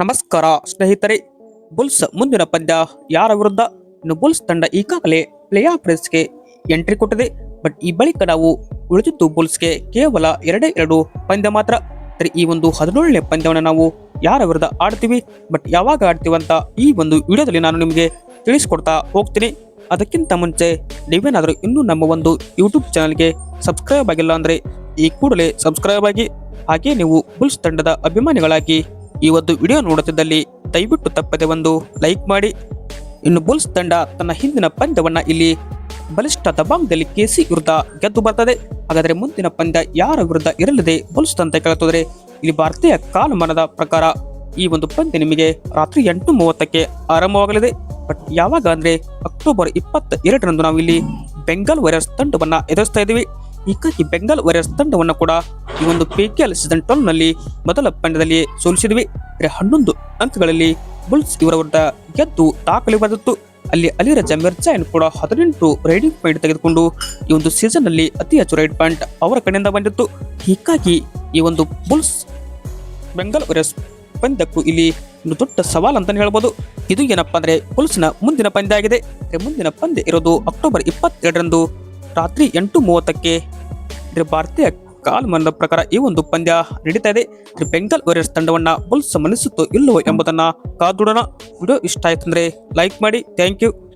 ನಮಸ್ಕಾರ, ಸ್ನೇಹಿತರೆ. ಬುಲ್ಸ್ ಮುಂದಿನ ಪಂದ್ಯ ಯಾರ ವಿರುದ್ಧ? ಇನ್ನು ಬುಲ್ಸ್ ತಂಡ ಈಗಾಗಲೇ ಪ್ಲೇ ಆಫ್ ರೇಸ್ಗೆ ಎಂಟ್ರಿ ಕೊಟ್ಟಿದೆ. ಬಟ್ ಈ ಬಳಿಕ ನಾವು ಉಳಿದಿದ್ದು ಬುಲ್ಸ್ಗೆ ಕೇವಲ ಎರಡೇ ಎರಡು ಪಂದ್ಯ ಮಾತ್ರ. ಸರಿ, ಈ ಒಂದು ಹದಿನೇಳನೇ ಪಂದ್ಯವನ್ನು ನಾವು ಯಾರ ವಿರುದ್ಧ ಆಡ್ತೀವಿ? ಬಟ್ ಯಾವಾಗ ಆಡ್ತೀವಿ ಅಂತ ಈ ಒಂದು ವಿಡಿಯೋದಲ್ಲಿ ನಾನು ನಿಮಗೆ ತಿಳಿಸ್ಕೊಡ್ತಾ ಹೋಗ್ತೀನಿ. ಅದಕ್ಕಿಂತ ಮುಂಚೆ ನೀವೇನಾದರೂ ಇನ್ನೂ ನಮ್ಮ ಒಂದು ಯೂಟ್ಯೂಬ್ ಚಾನಲ್ಗೆ ಸಬ್ಸ್ಕ್ರೈಬ್ ಆಗಿಲ್ಲ ಅಂದರೆ ಈ ಕೂಡಲೇ ಸಬ್ಸ್ಕ್ರೈಬ್ ಆಗಿ. ಹಾಗೆ ನೀವು ಬುಲ್ಸ್ ತಂಡದ ಅಭಿಮಾನಿಗಳಾಗಿ ಈ ಒಂದು ವಿಡಿಯೋ ನೋಡುತ್ತಿದ್ದಲ್ಲಿ ದಯವಿಟ್ಟು ತಪ್ಪದೆ ಒಂದು ಲೈಕ್ ಮಾಡಿ. ಇನ್ನು ಬುಲ್ಸ್ ತಂಡ ತನ್ನ ಹಿಂದಿನ ಪಂದ್ಯವನ್ನು ಇಲ್ಲಿ ಬಲಿಷ್ಠ ದಬಾಂಗ್ದಲ್ಲಿ ಕೆಸಿ ವಿರುದ್ಧ ಗೆದ್ದು ಬರ್ತದೆ. ಹಾಗಾದರೆ ಮುಂದಿನ ಪಂದ್ಯ ಯಾರ ವಿರುದ್ಧ ಇರಲಿದೆ ಬುಲ್ಸ್ ಅಂತ ಕೇಳುತ್ತಿದ್ರೆ ಇಲ್ಲಿ ಭಾರತೀಯ ಕಾಲಮಾನದ ಪ್ರಕಾರ ಈ ಒಂದು ಪಂದ್ಯ ನಿಮಗೆ ರಾತ್ರಿ ಎಂಟು ಮೂವತ್ತಕ್ಕೆ ಆರಂಭವಾಗಲಿದೆ. ಬಟ್ ಯಾವಾಗ ಅಂದರೆ ಅಕ್ಟೋಬರ್ ಇಪ್ಪತ್ತ ಎರಡರಂದು ನಾವು ಇಲ್ಲಿ ಬೆಂಗಾಲ್ ವಾರಿಯರ್ಸ್ ತಂಡವನ್ನು ಎದುರಿಸ್ತಾ ಇದ್ದೀವಿ. ಹೀಗಾಗಿ ಬೆಂಗಾಲ್ ವಾರಿಯರ್ಸ್ ತಂಡವನ್ನು ಕೂಡ ಈ ಒಂದು ಪಿ ಕೆ ಎಲ್ ಸೀಸನ್ ಟ್ವೆಲ್ನಲ್ಲಿ ಮೊದಲ ಪಂದ್ಯದಲ್ಲಿ ಸೋಲಿಸಿದ್ವಿ. ಹನ್ನೊಂದು ಅಂಕಗಳಲ್ಲಿ ಬುಲ್ಸ್ ಇವರ ವಿರುದ್ಧ ಗೆದ್ದು ದಾಖಲೆ ಬರೆದಿತ್ತು ಅಲ್ಲಿ ಅಲಿರಜಾ ಮಿರ್ಜಾಯನ್ ಕೂಡ ಹದಿನೆಂಟು ರೈಡಿಂಗ್ ಪಾಯಿಂಟ್ ತೆಗೆದುಕೊಂಡು ಈ ಒಂದು ಸೀಸನ್ನಲ್ಲಿ ಅತಿ ಹೆಚ್ಚು ರೈಡ್ ಪಾಯಿಂಟ್ ಅವರ ಕಡೆಯಿಂದ ಬಂದಿತ್ತು. ಹೀಗಾಗಿ ಈ ಒಂದು ಬುಲ್ಸ್ ಬೆಂಗಾಲ್ ವಾರಿಯರ್ಸ್ ಪಂದ್ಯಕ್ಕೂ ಇಲ್ಲಿ ಒಂದು ದೊಡ್ಡ ಸವಾಲ್ ಅಂತಾನೆ ಹೇಳ್ಬೋದು. ಇದು ಏನಪ್ಪಾ ಅಂದ್ರೆ ಪುಲ್ಸ್ನ ಮುಂದಿನ ಪಂದ್ಯ ಆಗಿದೆ. ಮುಂದಿನ ಪಂದ್ಯ ಇರೋದು ಅಕ್ಟೋಬರ್ ಇಪ್ಪತ್ತೆರಡರಂದು ರಾತ್ರಿ ಎಂಟು ಮೂವತ್ತಕ್ಕೆ ಭಾರತೀಯ ಭಾರತೀಯ ಮನದ ಪ್ರಕಾರ ಈ ಒಂದು ಪಂದ್ಯ ನಡೀತಾ ಇದೆ. ಬೆಂಗಾಲ್ ವಾರಿಯರ್ಸ್ ತಂಡವನ್ನ ಬುಲ್ಸ್ ಮನಿಸುತ್ತೋ ಇಲ್ಲವೋ ಎಂಬುದನ್ನ ಕಾದೋಡೋಣ. ವಿಡಿಯೋ ಇಷ್ಟ ಆಯ್ತಂದ್ರೆ ಲೈಕ್ ಮಾಡಿ. Thank you